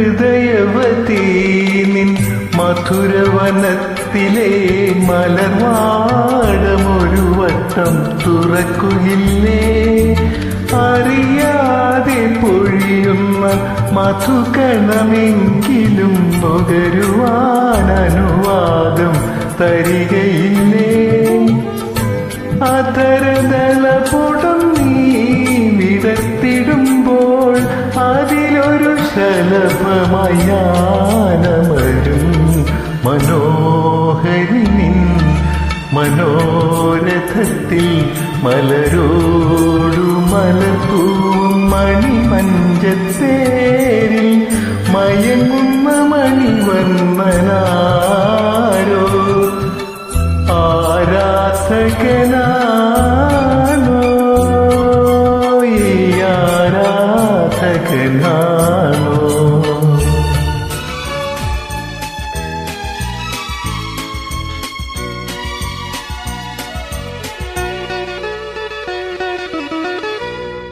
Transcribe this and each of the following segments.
ഹൃദയവതീ നിൻ മധുരവനത്തിലെ മലർവാടമൊരു വട്ടം തുറക്കുകില്ലേ? അറിയാതെ പൊഴിയുന്ന മധുകണമെങ്കിലും നുകരുവാൻ അനുവാദം തരികയില്ലേ? അതരതലപുടം ശലഭമായി ഞാനമരും മനോഹരി നിൻ മനോരഥത്തിൽ മലരോടു മലപ്പൂവും മണിമഞ്ചത്തേരിൽ മയങ്ങുന്ന മണിവർണനാരോ ആരാധകനാണോ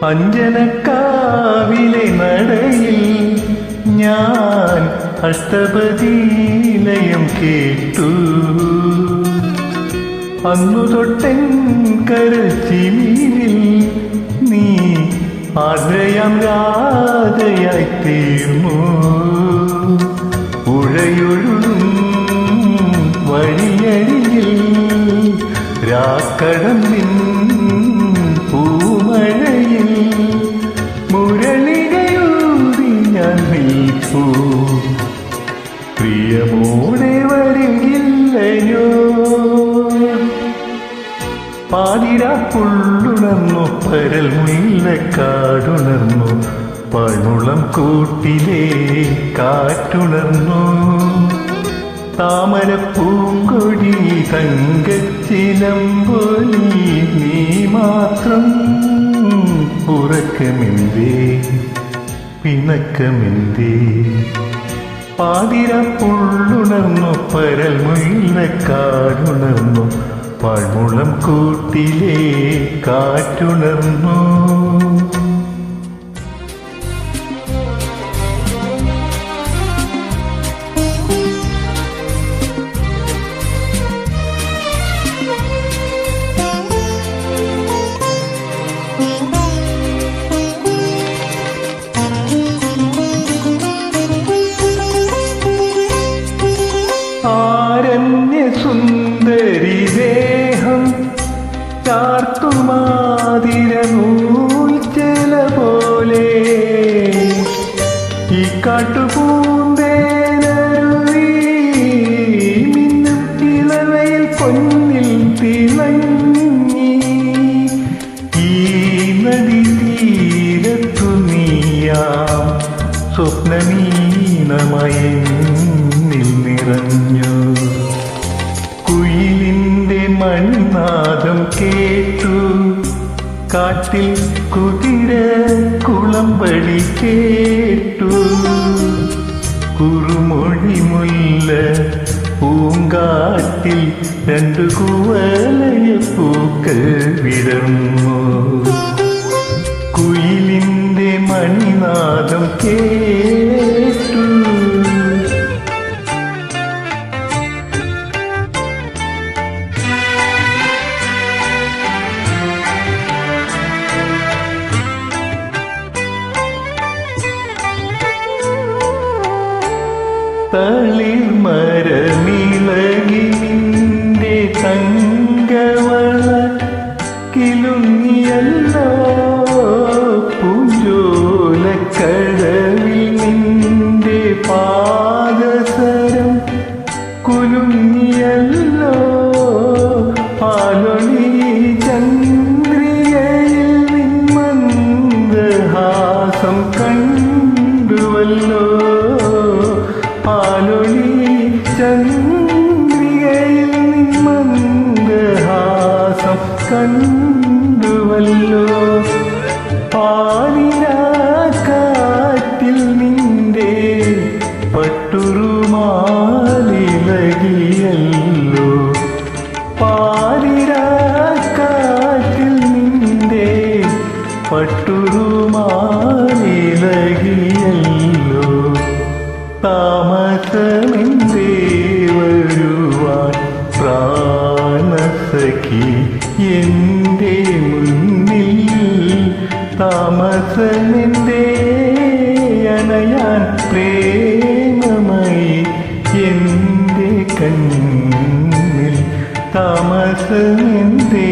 അഞ്ജനക്കാവിലെ നടയിൽ ഞാൻ അഷ്ടപതിലയം കേട്ടു. അന്നു തൊട്ടൻ കരച്ചിമീനിൽ നീ ആദ്രയം രാധയായി തീർന്നു. ഉഴയൊഴുകും രാക്കടം രാക്കടമ്പിൻ പാതിരാപ്പുള്ളുണർന്നു പരൽ മുല്ലക്കാടുണർന്നു പഴുളം കൂട്ടിലേ കാറ്റുണർന്നു. താമരപ്പൂങ്കൊടി തങ്കച്ചിലമ്പൊലി നീ മാത്രം ഉറക്കമെന്തേ പിണക്കമെന്തേ പാതിരപ്പുള്ളുണർന്നു പരൽ മുല്ലക്കാടുണർന്നു പഴുളം കൂട്ടിലെ കാറ്റുണർന്നു. ആരണ്യ സുന്ദരി ചാർത്തുമാതിര നൂൽച്ചല പോലെ ഈ കാട്ടുപൂന്തേനരുവി മണിനാദം കേട്ടു. കാട്ടിൽ കുതിര കുളമ്പടി കേട്ടു. കുറുമൊഴി മുല്ല പൂങ്കാട്ടിൽ രണ്ടു കുവലയ പൂക്കൾ വിടർന്നു. കുയിലിന്റെ മണിനാദം കേട്ടു. തളിർ കണ്ടുവല്ലോ പാലിനാക്കാറ്റിൽ നിന്റെ പട്ടുരുമാലിലകിയല്ലോ പാലിരാക്കാറ്റിൽ നിന്റെ പട്ടുരുമാലിലകിയല്ലോ താമസമെന്തേ വരുവാൻ പ്രാ എന്റെ മുന്നിൽ താമസമെന്തേ അനയാൻ പ്രേമമായി എന്റെ കണ്ണിൽ താമസമെന്തേ